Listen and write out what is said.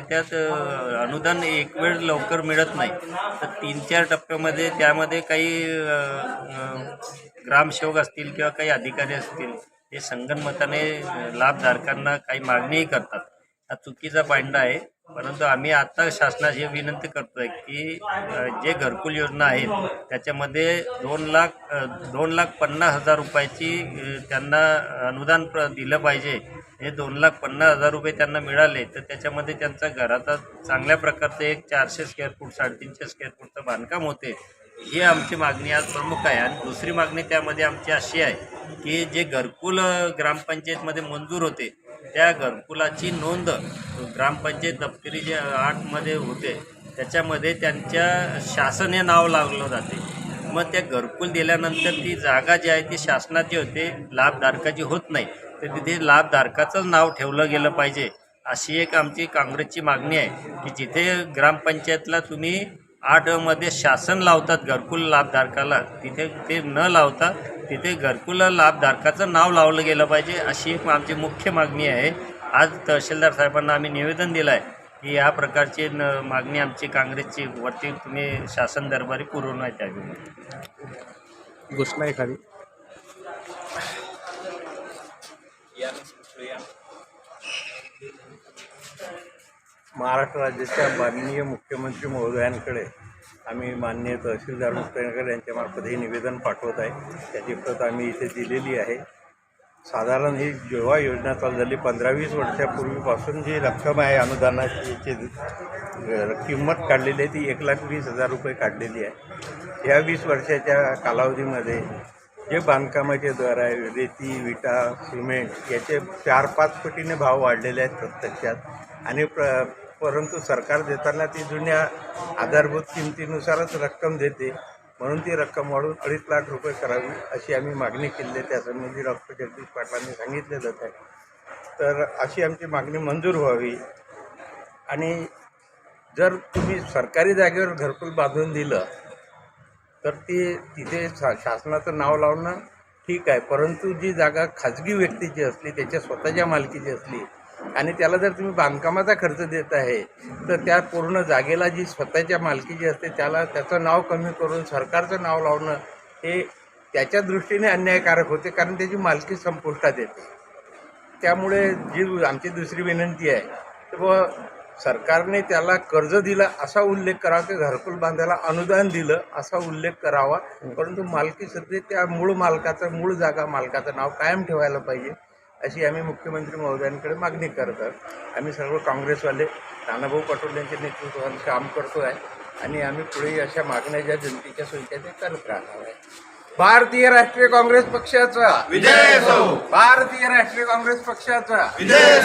त्याच्यात त्यात अनुदान एक वेळ लवकर मिळत नाही. तर तीन चार टप्प्यामध्ये त्यामध्ये काही ग्रामसेवक असतील किंवा काही अधिकारी असतील ते संगणमताने लाभधारकांना काही मागणीही करतात. हा चुकीचा पांडा आहे. परंतु आम्ही आता शासनाची विनंती करतोय की जे घरकुल योजना आहेत त्याच्यामध्ये दोन लाख दोन लाख पन्नास हजार रुपयाची त्यांना अनुदान प्र दिलं पाहिजे. हे दोन लाख पन्नास हजार रुपये त्यांना मिळाले तर त्याच्यामध्ये त्यांचा घराचा चांगल्या प्रकारचं एक चारशे स्क्वेअर फूट साडेतीनशे स्क्वेअर फूटचं बांधकाम होते. ही आमची मागणी आज प्रमुख आहे. आणि दुसरी मागणी त्यामध्ये आमची अशी आहे की जे घरकुल ग्रामपंचायतमध्ये मंजूर होते त्या घरकुलाची नोंद ग्रामपंचायत दप्तरी जे आठमध्ये होते त्याच्यामध्ये त्यांच्या शासन हे नाव लागलं जाते. मग त्या घरकुल दिल्यानंतर ती जागा जी आहे ती शासनाची होते लाभधारकाची होत नाही. तर तिथे लाभधारकाचं नाव ठेवलं गेलं पाहिजे अशी एक आमची काँग्रेसची मागणी आहे की जिथे ग्रामपंचायतला तुम्ही आठमध्ये शासन लावतात घरकुल लाभधारकाला तिथे ते न लावता तिथे घरकुल लाभधारकाचं नाव लावलं गेलं पाहिजे अशी एक आमची मुख्य मागणी आहे. आज तहसीलदार साहेबांना आम्ही निवेदन दिलं आहे. की या प्रकारची न मागणी आमची काँग्रेसची वरती तुम्ही शासन दरबारी पुरवण्यात यावी घोषणा एखादी? महाराष्ट्र राज्याच्या माननीय मुख्यमंत्री महोदयांकडे आम्ही माननीय तहसीलदार मुख्यमंत्री यांच्यामार्फत हे निवेदन पाठवत आहे. त्याची प्रत आम्ही इथे दिलेली आहे. साधारण ही जेव्हा योजना चालू झाली पंधरा वीस वर्षापूर्वीपासून जी रक्कम आहे अनुदानाची किंमत काढलेली आहे ती एक लाख वीस हजार रुपये काढलेली आहे. या वीस वर्षाच्या कालावधीमध्ये जे बांधकामाचे दर आहे रेती विटा सिमेंट याचे चार पाच पटीने भाव वाढलेले आहेत प्रत्यक्षात. आणि प्र परंतु सरकार देताना ती जुन्या आधारभूत किमतीनुसारच रक्कम देते. म्हणून ती रक्कम वाढवून अडीच लाख रुपये करावी अशी आम्ही मागणी केली. आहे त्यासंबंधी डॉक्टर जगदीश पाटलांनी सांगितलेलं आहे. तर अशी आमची मागणी मंजूर व्हावी. आणि जर तुम्ही सरकारी जागेवर घरकुल बांधून दिलं तर ती तिथे शा शासनाचं नाव लावणं ठीक आहे. परंतु जी जागा खाजगी व्यक्तीची असली त्याच्या स्वतःच्या मालकीची असली आणि त्याला जर तुम्ही बांधकामाचा खर्च देत आहे तर त्या पूर्ण जागेला जी स्वतःच्या मालकीची असते त्याला त्याचं नाव कमी करून सरकारचं नाव लावणं हे त्याच्या दृष्टीने अन्यायकारक होते कारण त्याची मालकी संपुष्टात येते. त्यामुळे जी आमची दुसरी विनंती आहे व सरकारने त्याला कर्ज दिलं असा उल्लेख करावा की घरकुल बांधायला अनुदान दिलं असा उल्लेख करावा परंतु मालकी सध्या त्या मूळ मालकाचं मूळ जागा मालकाचं नाव कायम ठेवायला पाहिजे. अशी आम्ही मुख्यमंत्री महोदयांकडे मागणी करत आहोत आम्ही सर्व काँग्रेसवाले नानाभाऊ पटोले यांच्या नेतृत्वाखाली काम करतो आहे आणि आम्ही पुढेही अशा मागण्या ज्या जनतेच्या सोयीच्या त्या करत राहणार आहे. भारतीय राष्ट्रीय काँग्रेस पक्षाचा. विजय भारतीय राष्ट्रीय काँग्रेस पक्षाचा. विजय